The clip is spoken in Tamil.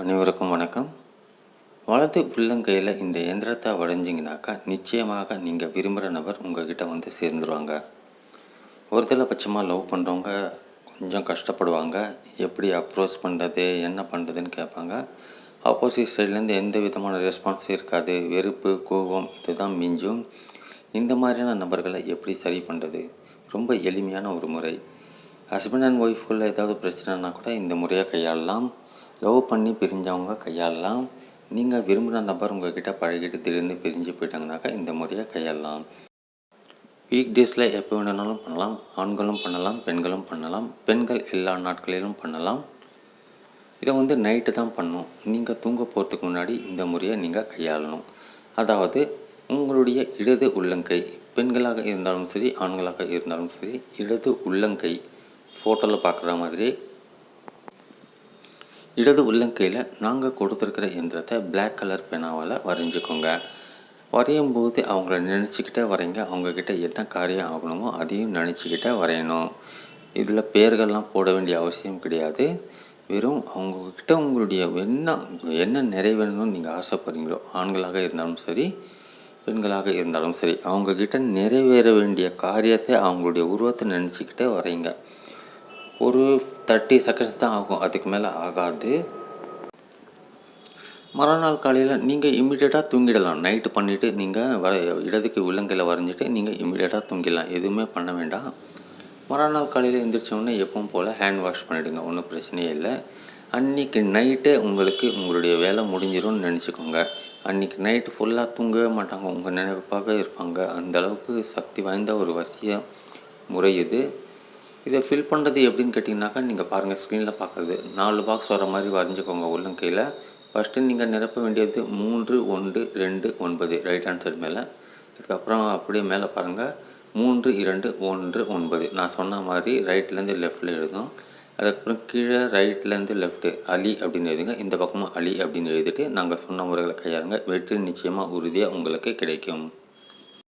அனைவருக்கும் வணக்கம். வலது உள்ளங்கையில் இந்த எந்திரத்தை வடைஞ்சிங்கனாக்கா நிச்சயமாக நீங்கள் விரும்புகிற நபர் உங்ககிட்ட வந்து சேர்ந்துருவாங்க. ஒருத்தர பட்சமாக லவ் பண்ணுறவங்க கொஞ்சம் கஷ்டப்படுவாங்க. எப்படி அப்ரோச் பண்ணுறது என்ன பண்ணுறதுன்னு கேட்பாங்க ஆப்போசிட் சைட்லேருந்து எந்த விதமான ரெஸ்பான்ஸும் இருக்காது. வெறுப்பு கோபம் இதுதான் மிஞ்சும். இந்த மாதிரியான நபர்களை எப்படி சரி பண்ணுறது ரொம்ப எளிமையான ஒரு முறை. ஹஸ்பண்ட் அண்ட் ஒய்ஃப்குள்ளே ஏதாவது பிரச்சனைனா கூட இந்த முறையை கையாளலாம். லவ் பண்ணி பிரிஞ்சவங்க கையாளலாம். நீங்கள் விரும்பின நபர் உங்ககிட்ட பழகிட்டு திடீர்னு பிரிஞ்சு போயிட்டாங்கனாக்கா இந்த முறையை கையாளலாம். வீக் டேஸில் எப்போ வேணுனாலும் பண்ணலாம். ஆண்களும் பண்ணலாம் பெண்களும் பண்ணலாம். பெண்கள் எல்லா நாட்களிலும் பண்ணலாம். இதை வந்து நைட்டு தான் பண்ணணும் நீங்கள் தூங்க போகிறதுக்கு முன்னாடி இந்த முறையை நீங்கள் கையாளணும். அதாவது உங்களுடைய இடது உள்ளங்கை பெண்களாக இருந்தாலும் சரி ஆண்களாக இருந்தாலும் சரி இடது உள்ளங்கை ஃபோட்டோவில் பார்க்குற மாதிரி இடது உள்ளங்கையில் நாங்கள் கொடுத்துருக்கிற எந்திரத்தை பிளாக் கலர் பெனாவால் வரைஞ்சிக்கோங்க. வரையும் போது அவங்கள நினச்சிக்கிட்டே வரைங்க. அவங்கக்கிட்ட என்ன காரியம் ஆகணுமோ அதையும் நினச்சிக்கிட்டே வரையணும். இதில் பேர்கள்லாம் போட வேண்டிய அவசியம் கிடையாது. வெறும் அவங்கக்கிட்ட உங்களுடைய என்ன என்ன நிறைவேறணும்னு நீங்கள் ஆசைப்படுறீங்களோ ஆண்களாக இருந்தாலும் சரி பெண்களாக இருந்தாலும் சரி அவங்கக்கிட்ட நிறைவேற வேண்டிய காரியத்தை அவங்களுடைய உருவத்தை நினச்சிக்கிட்டே வரைங்க. ஒரு தேர்ட்டி செகண்ட்ஸ் தான் ஆகும். அதுக்கு மேலே ஆகாது. மறுநாள் காலையில் நீங்கள் இம்மிடியேட்டாக தூங்கிடலாம். நைட்டு பண்ணிவிட்டு நீங்கள் வர இடதுக்கு உள்ளங்கையில் வரைஞ்சிட்டு நீங்கள் இம்மிடியேட்டாக தூங்கிடலாம். எதுவுமே பண்ண வேண்டாம். மறுநாள் காலையில் எழுந்திரிச்சோடனே எப்பவும் போல் ஹேண்ட் வாஷ் பண்ணிவிடுங்க ஒன்றும் பிரச்சனையே இல்லை. அன்றைக்கி நைட்டே உங்களுக்கு உங்களுடைய வேலை முடிஞ்சிரும்னு நினச்சிக்கோங்க. அன்றைக்கி நைட்டு ஃபுல்லாக தூங்கவே மாட்டாங்க. உங்கள் நினைப்பாக இருப்பாங்க. அந்தளவுக்கு சக்தி வாய்ந்த ஒரு வசிய முறை இது. இதை ஃபில் பண்ணுறது எப்படின்னு கேட்டிங்கனாக்கா நீங்கள் பாருங்கள் ஸ்க்ரீனில் பார்க்குறது நாலு பாக்ஸ் வர மாதிரி வரைஞ்சிக்கோங்க உள்ளங்கையில் ஃபஸ்ட்டு நீங்கள் நிரப்ப வேண்டியது மூன்று ஒன்று ரெண்டு ஒன்பது ரைட் ஹேண்ட் சைடு மேலே. அதுக்கப்புறம் அப்படியே மேலே பாருங்கள் மூன்று இரண்டு ஒன்று ஒன்பது. நான் சொன்ன மாதிரி ரைட்லேருந்து லெஃப்டில் எழுதும் அதுக்கப்புறம் கீழே ரைட்லேருந்து லெஃப்ட்டு அலி அப்படின்னு எழுதுங்க. இந்த பக்கமும் அலி அப்படின்னு எழுதிட்டு நாங்கள் சொன்ன முறைகளை கையாளுங்க. வெற்றி நிச்சயமாக உறுதியாக உங்களுக்கு கிடைக்கும்.